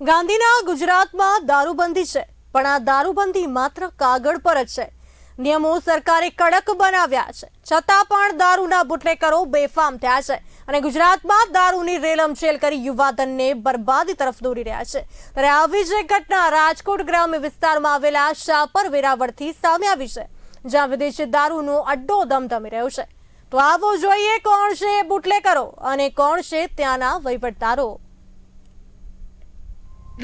ગાંધીના ગુજરાતમાં દારૂબંધી છે, પણ આ દારૂબંધી માત્ર કાગળ પર જ છે. નિયમો સરકારે કડક બનાવ્યા છે. છતાં પણ દારૂના બુટલેકરો બેફામ થયા છે અને ગુજરાતમાં દારૂની રેલમછેલ કરી યુવાધનને બરબાદી તરફ દોરી રહ્યા છે. ત્યારે આવી જ ઘટના રાજકોટ ગ્રામ્ય વિસ્તારમાં આવેલા શાપર વેરાવળથી સામે આવી છે, જ્યાં વિદેશી દારૂનો અડ્ડો ધમધમી રહ્યો છે. તો આવો જોઈએ કોણ છે બુટલેકરો અને કોણ છે ત્યાંના વહીવટદારો.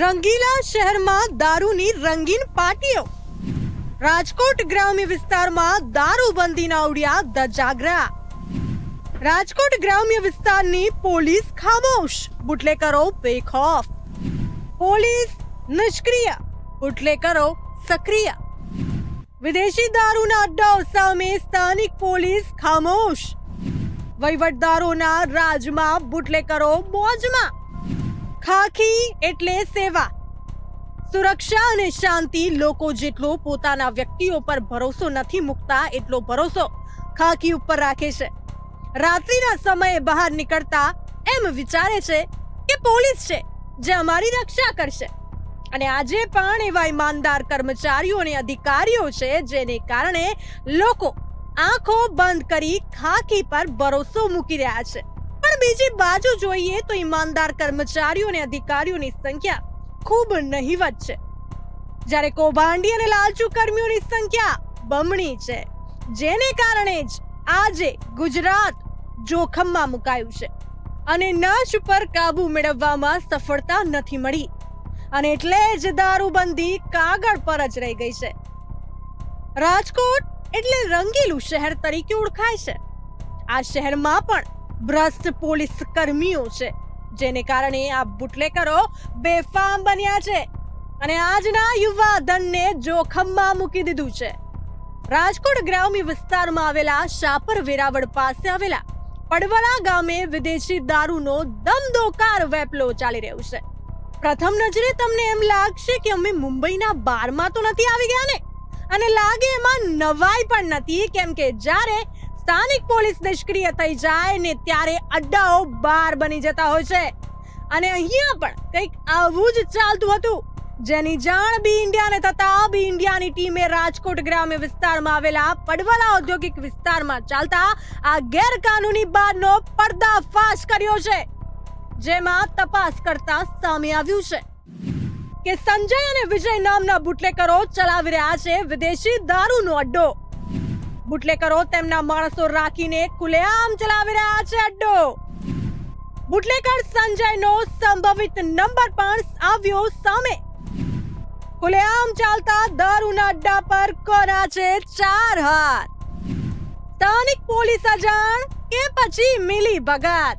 રંગીલા શહેરમાં દારૂની રંગીન પાર્ટીઓ. રાજકોટ ગ્રામ્ય વિસ્તારમાં દારૂબંધીના ઉડ્યા ધજાગરા. રાજકોટ ગ્રામ્ય વિસ્તારની પોલીસ ખામોશ, બુટલેકરો બેખોફ. પોલીસ નિષ્ક્રિય, બુટલેકરો સક્રિય. વિદેશી દારૂના અડ્ડાઓ સામે સ્થાનિક પોલીસ ખામોશ. વહીવટદારોના રાજમાં બુટલેકરો મોજમાં. ખાખી એટલે સેવા. સુરક્ષા અને શાંતિ લોકો જેટલો પોતાના વ્યક્તિઓ પર ભરોસો નથી મૂકતા, એટલો ભરોસો ખાખી ઉપર રાખે છે. રાત્રિના સમયે બહાર નીકળતા એમ વિચારે છે કે પોલીસ છે જે અમારી રક્ષા કરશે. અને આજે પણ એવા ઈમાનદાર કર્મચારીઓ અને અધિકારીઓ છે જેને કારણે લોકો આંખો બંધ કરી ખાખી પર ભરોસો મૂકી રહ્યા છે. પણ બીજી બાજુ જોઈએ તો ઈમાનદાર કર્મચારીઓ અને અધિકારીઓની સંખ્યા ખૂબ નહીવત છે. જ્યારે કૌભાંડી અને લાલચુ કર્મીઓની સંખ્યા બમણી છે, જેને કારણે જ આજે ગુજરાત જોખમમાં મુકાયું છે અને નશ પર કાબુ મેળવવામાં સફળતા નથી મળી અને એટલે જ દારૂબંધી કાગળ પર જ રહી ગઈ છે. રાજકોટ એટલે રંગીલું શહેર તરીકે ઓળખાય છે. આ શહેરમાં પણ ભ્રષ્ટ પોલીસ કર્મીઓ છે, જેને કારણે આ બુટલેકરો બેફામ બન્યા છે અને આજના યુવા ધનને જોખમમાં મૂકી દીધું છે. રાજકોટ ગ્રામ્ય વિસ્તારમાં આવેલા શાપર વેરાવળ પાસે આવેલા પડવળા ગામે વિદેશી દારૂનો દમદોકાર વેપલો ચાલી રહ્યો છે. પ્રથમ નજરે તમને એમ લાગશે કે અમે મુંબઈના બારમાં તો નથી આવી ગયા ને? અને લાગે એમાં નવાઈ પણ નથી, કેમ કે જ્યારે સ્થાનિક પોલીસ નિષ્ક્રિય થઈ જાય ને ત્યારે અડ્ડાઓ બહાર બની જતા હોય છે. અને અહીંયા પણ કંઈક આવું જ ચાલતું હતું. જેની જાણ બી ઇન્ડિયાને થતા બી ઇન્ડિયાની ટીમે રાજકોટ ગ્રામ્ય વિસ્તારમાં આવેલા પડવાલા ઔદ્યોગિક વિસ્તારમાં ચાલતા આ ગેરકાનૂની બારનો પર્દાફાશ કર્યો છે. જેમાં તપાસ કરતા સામે આવ્યું છે. કે સંજય અને વિજય નામના બુટલેકરો ચલાવી રહ્યા છે વિદેશી દારૂનો અડ્ડો. બુટલેકરો તેમના માણસો રાખીને કુલેઆમ ચલાવી રહ્યા છે અડ્ડો. બુટલેકર સંજયનો સંભવિત નંબર પણ આવ્યો સામે. કુલેઆમ ચાલતા દારૂના અડ્ડા પર કોના છે ચાર હાથ? સ્થાનિક પોલીસ અજાણ કે પછી મિલી ભગત?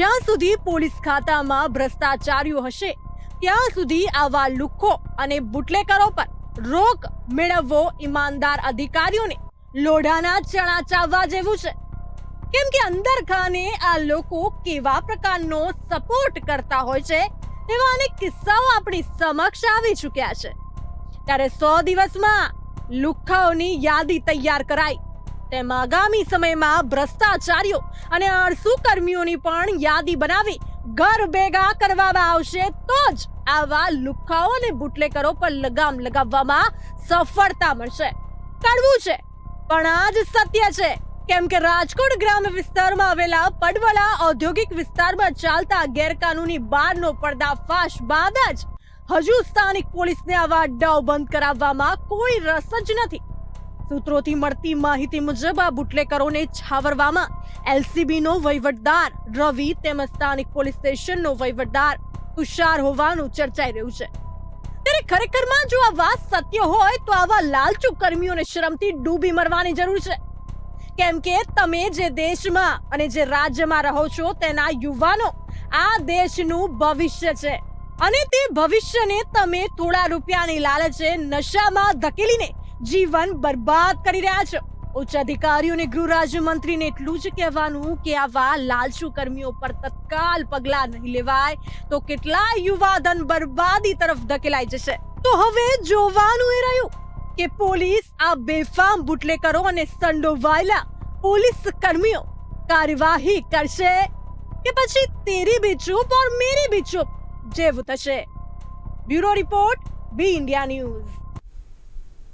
જ્યાં સુધી પોલીસ ખાતામાં ભ્રષ્ટાચારીઓ હશે, ત્યાં સુધી આવા લુખ્ખો અને બુટલેકરો પર રોક મેળવવો ઈમાનદાર અધિકારીઓને લોઢાના ચણા ચાવવા જેવું છે. કેમ કે અંદર ખાને આ લોકો કેવા પ્રકારનો સપોર્ટ કરતા હોય છે, તેવા અનેક કિસ્સાઓ આપણી સમક્ષ આવી ચૂક્યા છે. ત્યારે સો દિવસમાં લુખ્ખાઓની યાદી તૈયાર કરાઈ. તેમ આગામી સમયમાં ભ્રષ્ટાચારીઓ અને આળસુ કર્મીઓની પણ યાદી બનાવી ઘર ભેગા કરવામાં આવશે તો જ આવા લુખાઓ અને બુટલેકરો પર લગામ લગાવવામાં સફળતા મળશે. કડવું છે, પણ આ જ સત્ય છે. કેમ કે રાજકોટ ગ્રામ્ય વિસ્તારમાં આવેલા પડવલા ઔદ્યોગિક વિસ્તારમાં ચાલતા ગેરકાનૂની બારનો પર્દાફાશ બાદ જ હજુ સ્થાનિક પોલીસને આવા અડ્ડાઓ બંધ કરાવવામાં કોઈ રસ જ નથી. સૂત્રોથી મળતી માહિતી મુજબ આ બુટલેકરોને છાવરવામાં એલસીબીનો વહીવટદાર, રવિ તેમજ સ્થાનિક પોલીસ સ્ટેશનનો વહીવટદાર તુષાર હોવાનું ચર્ચાઈ રહ્યું છે. ત્યારે ખરેખરમાં જો આ વાત સત્ય હોય તો આવા લાલચુ કર્મીઓને શરમથી ડૂબી મરવાની જરૂર છે. કેમ કે તમે જે દેશમાં અને જે રાજ્યમાં રહો છો તેના યુવાનો આ દેશનું ભવિષ્ય છે. અને તે ભવિષ્યને તમે થોડા રૂપિયાની લાલચે નશામાં ધકેલીને જીવન બરબાદ કરી રહ્યા છો. ઉચ્ચ અધિકારીઓ અને ગૃહ રાજ્યમંત્રીને એટલું જ કહેવાનું કે આવા લાલચુ કર્મીઓ પર તત્કાલ પગલા નહીં લેવાય તો કેટલા યુવાધન બરબાદી તરફ ધકેલાઈ જશે. તો હવે જોવાનું એ રહ્યું કે પોલીસ આ બેફામ બુટલેકરો અને સંડોવાયેલા પોલીસ કર્મીઓ કાર્યવાહી કરશે કે પછી તેરી બી ચૂપ ઓર મેરી બી ચૂપ જેવું થશે. Bureau report B India news.